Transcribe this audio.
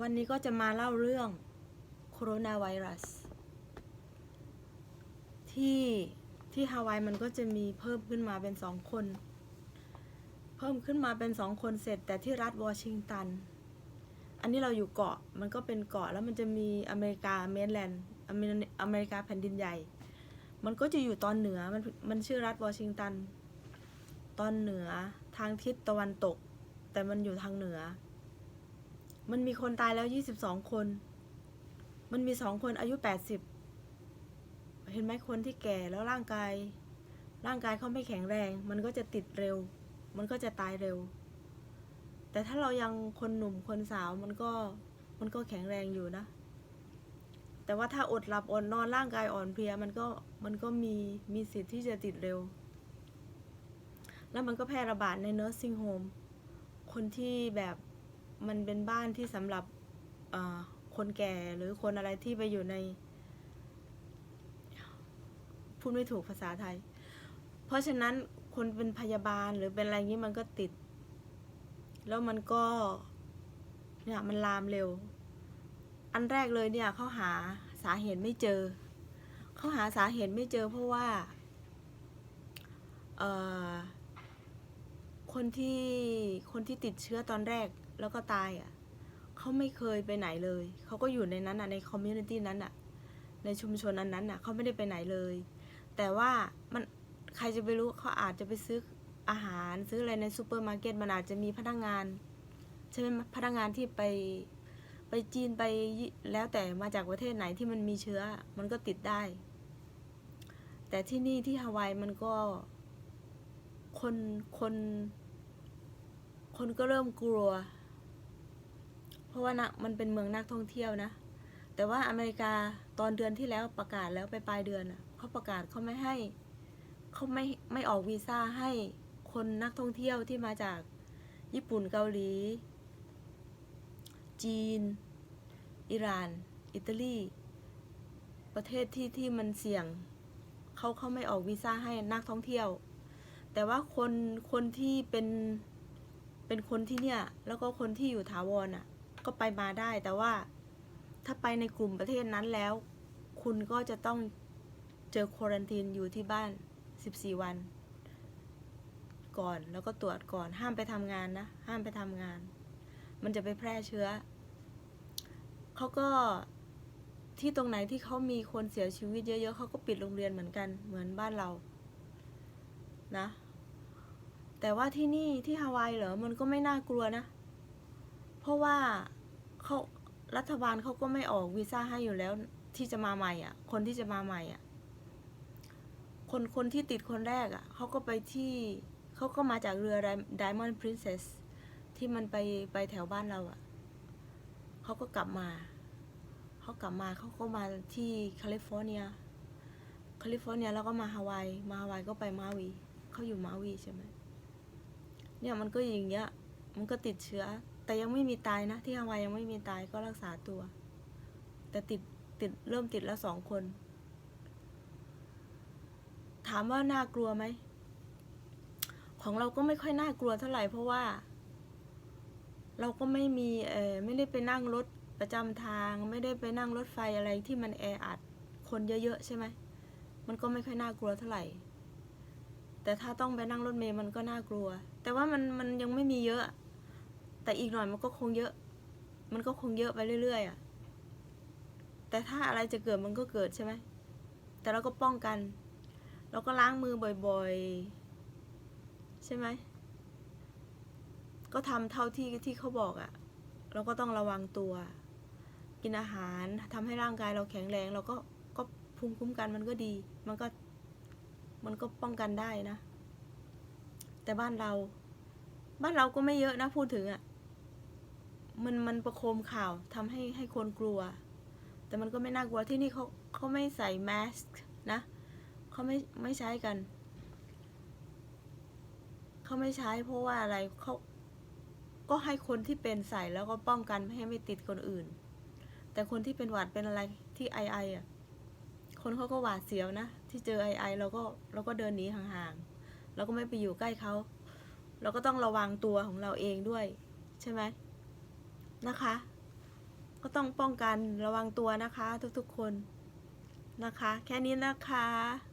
วันนี้ก็จะมาเล่าเรื่องโคโรนาไวรัส ที่ที่ฮาวายมันก็จะมีเพิ่มขึ้นมาเป็นสองคน เพิ่มขึ้นมาเป็นสองคนเสร็จ แต่ที่รัฐวอชิงตัน อันนี้เราอยู่เกาะมันก็เป็นเกาะแล้วมันจะมีอเมริกาเมนแลนด์อเมริกาแผ่นดินใหญ่ มันก็จะอยู่ตอนเหนือมันมันชื่อรัฐวอชิงตัน ตอนเหนือทางทิศตะวันตก แต่มันอยู่ทางเหนือ มันมีคนตายแล้วยี่สิบสองคน มันมีสองคนอายุแปดสิบ เห็นไหมคนที่แก่แล้วร่างกาย ร่างกายเขาไม่แข็งแรง มันก็จะติดเร็ว มันก็จะตายเร็ว แต่ถ้าเรายังคนหนุ่มคนสาวมันก็ มันก็แข็งแรงอยู่นะ แต่ว่าถ้าอดหลับอดนอนร่างกายอ่อนเพลียมันก็ มันก็มี มีสิทธิ์ที่จะติดเร็ว แล้วมันก็แพร่ระบาดใน nursing home คนที่แบบ มันเป็นบ้านที่สำหรับคนแก่หรือคนอะไรที่ไปอยู่ใน พูดไม่ถูกภาษาไทย เพราะฉะนั้นคนเป็นพยาบาลหรือเป็นอะไรงี้มันก็ติด แล้วมันก็เนี่ยมันลามเร็ว อันแรกเลยเนี่ยเขาหาสาเหตุไม่เจอ เขาหาสาเหตุไม่เจอเพราะว่าคนที่คนที่ติดเชื้อตอนแรกแล้วก็ตายอะเขาไม่เคยไปไหนเลย เขาก็อยู่ในนั้นอะในคอมมูนิตี้นั้นอะ ในชุมชนอันนั้นอะเขาไม่ได้ไปไหนเลย แต่ว่ามันใครจะไปรู้เขาอาจจะไปซื้ออาหารซื้ออะไรในซูเปอร์มาร์เก็ตมันอาจจะมีพนักงานใช่ไหมพนักงานที่ไปไปจีนไปแล้วแต่มาจากประเทศไหนที่มันมีเชื้อ มันก็ติดได้ แต่ที่นี่ที่ฮาวายมันก็คนคน คนก็เริ่มกลัว เพราะว่านะมันเป็นเมืองนักท่องเที่ยวนะ แต่ว่าอเมริกาตอนเดือนที่แล้วประกาศแล้วไปปลายเดือนอะเขาประกาศเขาไม่ให้เขาไม่ไม่ออกวีซ่าให้คนนักท่องเที่ยวที่มาจากญี่ปุ่นเกาหลี จีน อิหร่าน อิตาลี ประเทศที่ที่มันเสี่ยงเขาเขาไม่ออกวีซ่าให้นักท่องเที่ยว แต่ว่าคนคนที่เป็นเป็นคนที่เนี่ย แล้วก็คนที่อยู่ถาวรอะ ก็ไปมาได้ แต่ว่าถ้าไปในกลุ่มประเทศนั้นแล้ว คุณก็จะต้องเจอควอรันทีนอยู่ที่บ้าน 14 วัน ก่อนแล้วก็ตรวจก่อนห้ามไปทำงานนะ ห้ามไปทำงาน มันจะไปแพร่เชื้อเขาก็ที่ตรงไหนที่เขามีคนเสียชีวิตเยอะๆเขาก็ปิดโรงเรียนเหมือนกันเหมือนบ้านเรา นะ แต่ว่าที่นี่ที่ฮาวายเหรอมันก็ไม่น่ากลัวนะ เพราะว่าเขารัฐบาลเขาก็ไม่ออกวีซ่าให้อยู่แล้วที่จะมาใหม่อะ คนที่จะมาใหม่อะ คนคนที่ติดคนแรกอะเขาก็ไปที่เขาก็มาจากเรือ Diamond Princess ที่มันไปไปแถวบ้านเราอะเขาก็กลับมาเขากลับมาเขาก็มาที่แคลิฟอร์เนียแคลิฟอร์เนียแล้วก็มาฮาวายมาฮาวายก็ไปมาวีเขาอยู่มาวีใช่ไหมเนี่ยมันก็อย่างเงี้ยมันก็ติดเชื้อ แต่ยังไม่มีตายนะ ที่ฮาวายยังไม่มีตายก็รักษาตัว แต่ติดติดเริ่มติดแล้วสองคน ถามว่าน่ากลัวไหม ของเราก็ไม่ค่อยน่ากลัวเท่าไหร่เพราะว่า เราก็ไม่มีเออไม่ได้ไปนั่งรถประจำทาง ไม่ได้ไปนั่งรถไฟอะไรที่มันแออัดคนเยอะๆใช่ไหมมันก็ไม่ค่อยน่ากลัวเท่าไหร่ แต่ถ้าต้องไปนั่งรถเมล์มันก็น่ากลัว แต่ว่ามันมันยังไม่มีเยอะ แต่อีกหน่อยมันก็คงเยอะ มันก็คงเยอะไปเรื่อยๆอะ แต่ถ้าอะไรจะเกิดมันก็เกิดใช่ไหม แต่เราก็ป้องกัน เราก็ล้างมือบ่อยๆ ใช่ไหม ก็ทำเท่าที่ที่เขาบอกอะ่ะ เราก็ต้องระวังตัว กินอาหารทำให้ร่างกายเราแข็งแรง เราก็ก็ภูมิคุ้มกันมันก็ดี มันก็มันก็ป้องกันได้นะ แต่บ้านเรา บ้านเราก็ไม่เยอะนะพูดถึงอะ่ะ มันมันประโคมข่าวทำให้ให้คนกลัว แต่มันก็ไม่น่ากลัวที่นี่เขาเขาไม่ใส่แมสก์นะเขาไม่ไม่ใช้กันเขาไม่ใช้เพราะว่าอะไรเขาก็ให้คนที่เป็นใส่แล้วก็ป้องกันไม่ให้ไม่ติดคนอื่น แต่คนที่เป็นหวัดเป็นอะไรที่ไอไออะคนเขาก็หวาดเสียวนะ ที่เจอไอไอเราก็เราก็เดินหนีห่างๆเราก็ไม่ไปอยู่ใกล้เขาเราก็ต้องระวังตัวของเราเองด้วย ใช่ไหม นะคะ ก็ต้องป้องกันระวังตัวนะคะทุกๆคนนะคะ แค่นี้นะคะ